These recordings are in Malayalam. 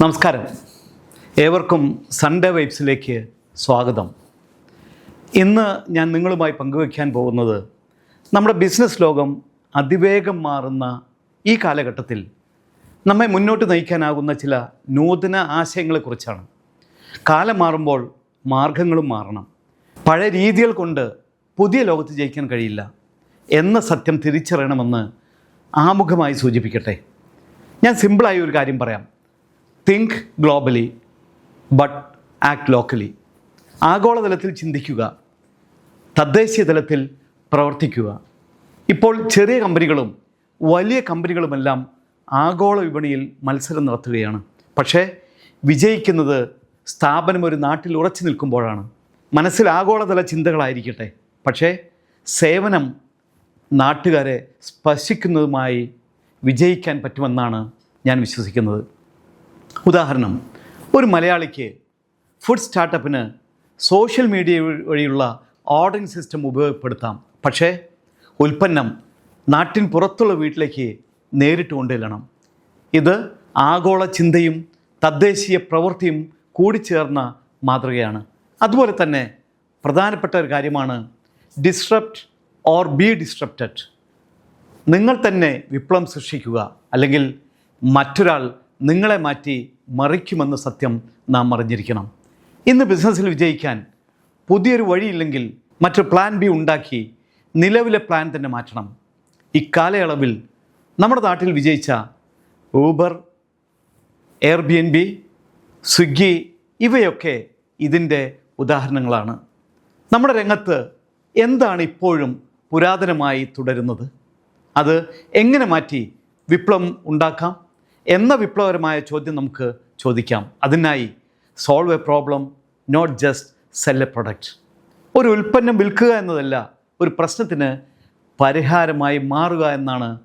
നമസ്കാരം. ഏവർക്കും സൺഡേ വൈബ്സിലേക്ക് സ്വാഗതം. ഇന്ന് ഞാൻ നിങ്ങളുമായി പങ്കുവയ്ക്കാൻ പോകുന്നത് നമ്മുടെ ബിസിനസ് ലോകം അതിവേഗം മാറുന്ന ഈ കാലഘട്ടത്തിൽ നമ്മെ മുന്നോട്ട് നയിക്കാനാകുന്ന ചില നൂതന ആശയങ്ങളെക്കുറിച്ചാണ്. കാലം മാറുമ്പോൾ മാർഗങ്ങളും മാറണം. പഴയ രീതികൾ കൊണ്ട് പുതിയ ലോകത്ത് ജയിക്കാൻ കഴിയില്ല എന്ന സത്യം തിരിച്ചറിയണമെന്ന് ആമുഖമായി സൂചിപ്പിക്കട്ടെ. ഞാൻ സിമ്പിളായി ഒരു കാര്യം പറയാം. Think globally but act locally ആഗോളതലത്തിൽ ചിന്തിക്കുക തദ്ദേശീയ തലത്തിൽ പ്രവർത്തിക്കുക. ഇപ്പോൾ ചെറിയ കമ്പനികളും വലിയ കമ്പനികളുമെല്ലാം ആഗോള വിപണിയിൽ മത്സരം നടത്തുകയാണ്. പക്ഷേ വിജയിക്കുന്നത് സ്ഥാപനം ഒരു നാട്ടിൽ ഉറച്ചു നിൽക്കുമ്പോഴാണ്. മനസ്സിൽ ആഗോളതല ചിന്തകളായിരിക്കട്ടെ. പക്ഷേ സേവനം നാട്ടുകാരെ സ്പർശിക്കുന്നതുമായി വിജയിക്കാൻ പറ്റുമെന്നാണ് ഞാൻ വിശ്വസിക്കുന്നത്. ഉദാഹരണം ഒരു മലയാളിക്ക് ഫുഡ് സ്റ്റാർട്ടപ്പിന് സോഷ്യൽ മീഡിയ വഴിയുള്ള ഓർഡറിംഗ് സിസ്റ്റം ഉപയോഗപ്പെടുത്താം. പക്ഷേ ഉൽപ്പന്നം നാട്ടിൻ പുറത്തുള്ള വീട്ടിലേക്ക് നേരിട്ട് കൊണ്ടുചെല്ലണം ഇത് ആഗോള ചിന്തയും തദ്ദേശീയ പ്രവൃത്തിയും കൂടിച്ചേർന്ന മാതൃകയാണ്. അതുപോലെ തന്നെ പ്രധാനപ്പെട്ട ഒരു കാര്യമാണ് ഡിസ്ട്രപ്റ്റ് ഓർ ബി ഡിസ്ട്രപ്റ്റഡ് നിങ്ങൾ തന്നെ വിപ്ലവം സൃഷ്ടിക്കുക അല്ലെങ്കിൽ മറ്റൊരാൾ നിങ്ങളെ മാറ്റി മറിക്കുമെന്ന സത്യം നാം അറിഞ്ഞിരിക്കണം. ഇന്ന് ബിസിനസ്സിൽ വിജയിക്കാൻ പുതിയൊരു വഴിയില്ലെങ്കിൽ മറ്റു പ്ലാൻ ബി ഉണ്ടാക്കി നിലവിലെ പ്ലാൻ തന്നെ മാറ്റണം. ഇക്കാലയളവിൽ നമ്മുടെ നാട്ടിൽ വിജയിച്ച Uber Airbnb Swiggy ഇവയൊക്കെ ഇതിന്റെ ഉദാഹരണങ്ങളാണ്. നമ്മുടെ രംഗത്ത് എന്താണ് ഇപ്പോഴും പുരാതനമായി തുടരുന്നത്. അത് എങ്ങനെ മാറ്റി വിപ്ലവം ഉണ്ടാക്കാം? എന്ന വിപ്ലവകരമായ ചോദ്യം നമുക്ക് ചോദിക്കാം. അതിനായി solve a problem not just sell a product ഒരു ഉൽപ്പന്നം വിൽക്കുക എന്നതല്ല ഒരു പ്രശ്നത്തിന് പരിഹാരമായി മാറുക എന്നാണ്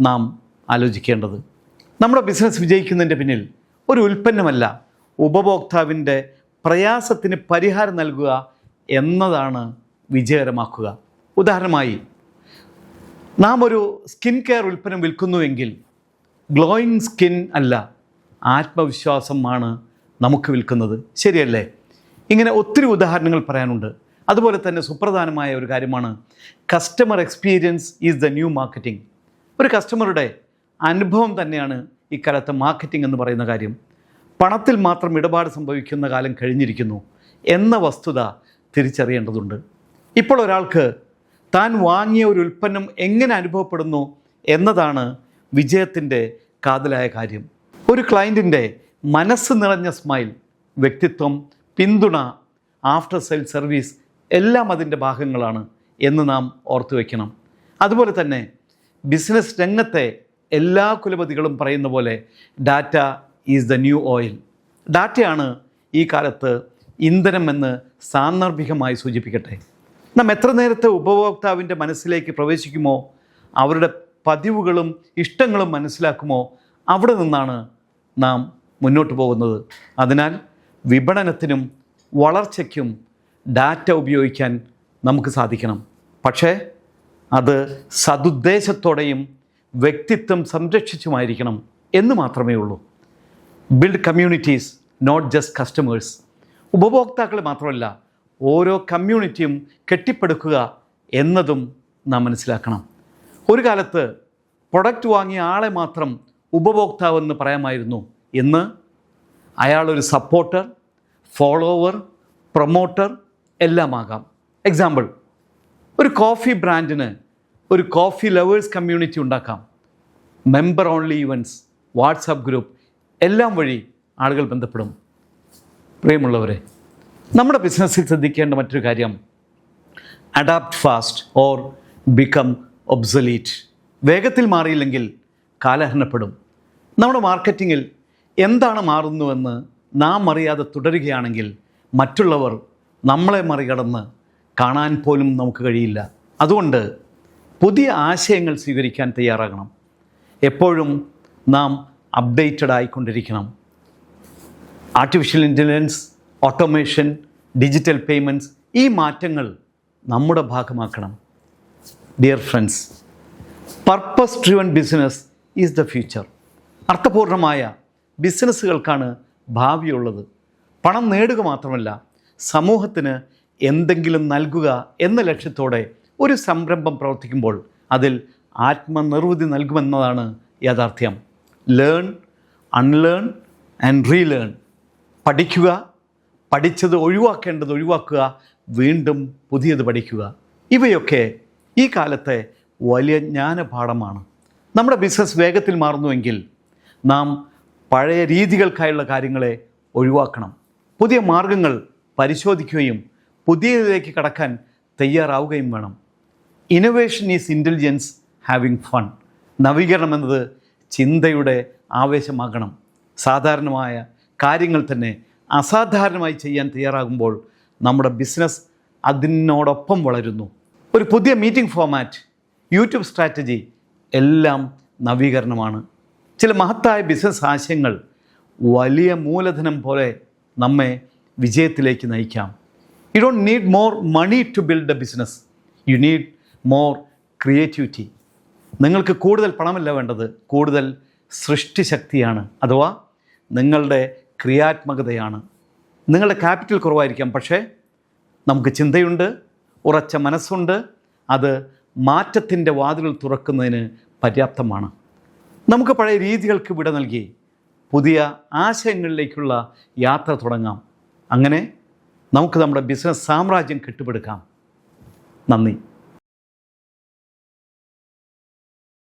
നാം ആലോചിക്കേണ്ടത്. നമ്മുടെ ബിസിനസ് വിജയിക്കുന്നതിന്റെ പിന്നിൽ ഒരു ഉൽപ്പന്നമല്ല ഉപഭോക്താവിന്റെ പ്രയാസത്തിന് പരിഹാരം നൽകുക എന്നതാണ് വിജയകരമാക്കുക. ഉദാഹരണമായി നാം ഒരു സ്കിൻ കെയർ ഉൽപ്പന്നം വിൽക്കുന്നുവെങ്കിൽ ഗ്ലോയിങ് സ്കിൻ അല്ല ആത്മവിശ്വാസമാണ് നമുക്ക് വിൽക്കുന്നത്. ശരിയല്ലേ? ഇങ്ങനെ ഒത്തിരി ഉദാഹരണങ്ങൾ പറയാനുണ്ട്. അതുപോലെ തന്നെ സുപ്രധാനമായ ഒരു കാര്യമാണ് customer experience is the new marketing ഒരു കസ്റ്റമറുടെ അനുഭവം തന്നെയാണ് ഇക്കാലത്ത് മാർക്കറ്റിംഗ് എന്ന് പറയുന്ന കാര്യം. പണത്തിൽ മാത്രം ഇടപാട് സംഭവിക്കുന്ന കാലം കഴിഞ്ഞിരിക്കുന്നു എന്ന വസ്തുത തിരിച്ചറിയേണ്ടതുണ്ട്. ഇപ്പോൾ ഒരാൾക്ക് താൻ വാങ്ങിയ ഒരു ഉൽപ്പന്നം എങ്ങനെ അനുഭവപ്പെടുന്നു എന്നതാണ് വിജയത്തിന്റെ കാതലായ കാര്യം. ഒരു ക്ലയന്റിന്റെ മനസ്സ് നിറഞ്ഞ സ്മൈൽ വ്യക്തിത്വം പിന്തുണ ആഫ്റ്റർ സെയിൽ സർവീസ് എല്ലാം അതിന്റെ ഭാഗങ്ങളാണ് എന്ന് നാം ഓർത്തു വയ്ക്കണം അതുപോലെ തന്നെ ബിസിനസ് രംഗത്തെ എല്ലാ കുലപതികളും പറയുന്ന പോലെ data is the new oil ഡാറ്റയാണ് ഈ കാലത്ത് ഇന്ധനമെന്ന് സാന്ദർഭികമായി സൂചിപ്പിക്കട്ടെ. നാം എത്ര നേരത്തെ ഉപഭോക്താവിന്റെ മനസ്സിലേക്ക് പ്രവേശിക്കുമോ അവരുടെ പതിവുകളും ഇഷ്ടങ്ങളും മനസ്സിലാക്കുമോ അവിടെ നിന്നാണ് നാം മുന്നോട്ട് പോകുന്നത്. അതിനാൽ വിപണനത്തിനും വളർച്ചയ്ക്കും ഡാറ്റ ഉപയോഗിക്കാൻ നമുക്ക് സാധിക്കണം. പക്ഷേ അത് സതുദ്ദേശത്തോടെയും വ്യക്തിത്വം സംരക്ഷിച്ചുമായിരിക്കണം എന്ന് മാത്രമേ ഉള്ളൂ. Build communities not just customers ഉപഭോക്താക്കളെ മാത്രമല്ല ഓരോ കമ്മ്യൂണിറ്റിയും കെട്ടിപ്പടുക്കുക എന്നതും നാം മനസ്സിലാക്കണം. ഒരു കാലത്ത് പ്രൊഡക്റ്റ് വാങ്ങിയ ആളെ മാത്രം ഉപഭോക്താവെന്ന് പറയാമായിരുന്നു. ഇന്ന് അയാളൊരു സപ്പോർട്ടർ ഫോളോവർ പ്രൊമോട്ടർ എല്ലാമാകാം. എക്സാമ്പിൾ ഒരു കോഫി ബ്രാൻഡിന് ഒരു കോഫി ലവേഴ്സ് കമ്മ്യൂണിറ്റി ഉണ്ടാക്കാം. Member only events WhatsApp group എല്ലാം വഴി ആളുകൾ ബന്ധപ്പെടും. പ്രിയമുള്ളവരെ നമ്മുടെ ബിസിനസ്സിൽ ശ്രദ്ധിക്കേണ്ട മറ്റൊരു കാര്യം adapt fast or become obsolete വേഗത്തിൽ മാറിയില്ലെങ്കിൽ കാലഹരണപ്പെടും. നമ്മുടെ മാർക്കറ്റിങ്ങിൽ എന്താണ് മാറുന്നുവെന്ന് നാം അറിയാതെ തുടരുകയാണെങ്കിൽ മറ്റുള്ളവർ നമ്മളെ മറികടന്ന് കാണാൻ പോലും നമുക്ക് കഴിയില്ല. അതുകൊണ്ട് പുതിയ ആശയങ്ങൾ സ്വീകരിക്കാൻ തയ്യാറാകണം. എപ്പോഴും നാം updated ആയിക്കൊണ്ടിരിക്കണം. Artificial intelligence automation digital payments ഈ മാറ്റങ്ങൾ നമ്മുടെ ഭാഗമാക്കണം. Dear friends purpose driven business is the future അർത്ഥപൂർണമായ ബിസിനസ്സുകൾക്കാണ് ഭാവിയുള്ളത്. പണം നേടുക മാത്രമല്ല സമൂഹത്തിന് എന്തെങ്കിലും നൽകുക എന്ന ലക്ഷ്യത്തോടെ ഒരു സംരംഭം പ്രവർത്തിക്കുമ്പോൾ അതിൽ ആത്മനിർവൃതി നൽകുമെന്നതാണ് യാഥാർത്ഥ്യം. ലേൺ അൺലേൺ ആൻഡ് റീലേൺ പഠിക്കുക പഠിച്ചത് ഒഴിവാക്കേണ്ടത് ഒഴിവാക്കുക വീണ്ടും പുതിയത് പഠിക്കുക. ഇവയൊക്കെ ഈ കാലത്തെ വലിയ ജ്ഞാനപാഠമാണ്. നമ്മുടെ ബിസിനസ് വേഗത്തിൽ മാറുന്നുവെങ്കിൽ നാം പഴയ രീതികൾക്കായുള്ള കാര്യങ്ങളെ ഒഴിവാക്കണം. പുതിയ മാർഗങ്ങൾ പരിശോധിക്കുകയും പുതിയതിലേക്ക് കടക്കാൻ തയ്യാറാവുകയും വേണം. Innovation is intelligence having fun നവീകരണം എന്നത് ചിന്തയുടെ ആവേശമാകണം. സാധാരണമായ കാര്യങ്ങൾ തന്നെ അസാധാരണമായി ചെയ്യാൻ തയ്യാറാകുമ്പോൾ നമ്മുടെ ബിസിനസ് അതിനോടൊപ്പം വളരുന്നു. ഒരു പുതിയ മീറ്റിംഗ് ഫോമാറ്റ് യൂട്യൂബ് സ്ട്രാറ്റജി എല്ലാം നവീകരണമാണ്. ചില മഹത്തായ ബിസിനസ് ആശയങ്ങൾ വലിയ മൂലധനം പോലെ നമ്മെ വിജയത്തിലേക്ക് നയിക്കാം. You don't need more money to build a business you need more creativity നിങ്ങൾക്ക് കൂടുതൽ പണമല്ല വേണ്ടത് കൂടുതൽ സൃഷ്ടിശക്തിയാണ്. അഥവാ നിങ്ങളുടെ ക്രിയാത്മകതയാണ്. നിങ്ങളുടെ ക്യാപിറ്റൽ കുറവായിരിക്കാം പക്ഷേ നമുക്ക് ചിന്തയുണ്ട് ഉറച്ച മനസ്സുണ്ട് അത് മാറ്റത്തിന്റെ വാതിലുകൾ തുറക്കുന്നതിന് പര്യാപ്തമാണ്. നമുക്ക് പഴയ രീതികൾക്ക് വിട നൽകി പുതിയ ആശയങ്ങളിലേക്കുള്ള യാത്ര തുടങ്ങാം. അങ്ങനെ നമുക്ക് നമ്മുടെ ബിസിനസ് സാമ്രാജ്യം കെട്ടിപ്പടുക്കാം. നന്ദി.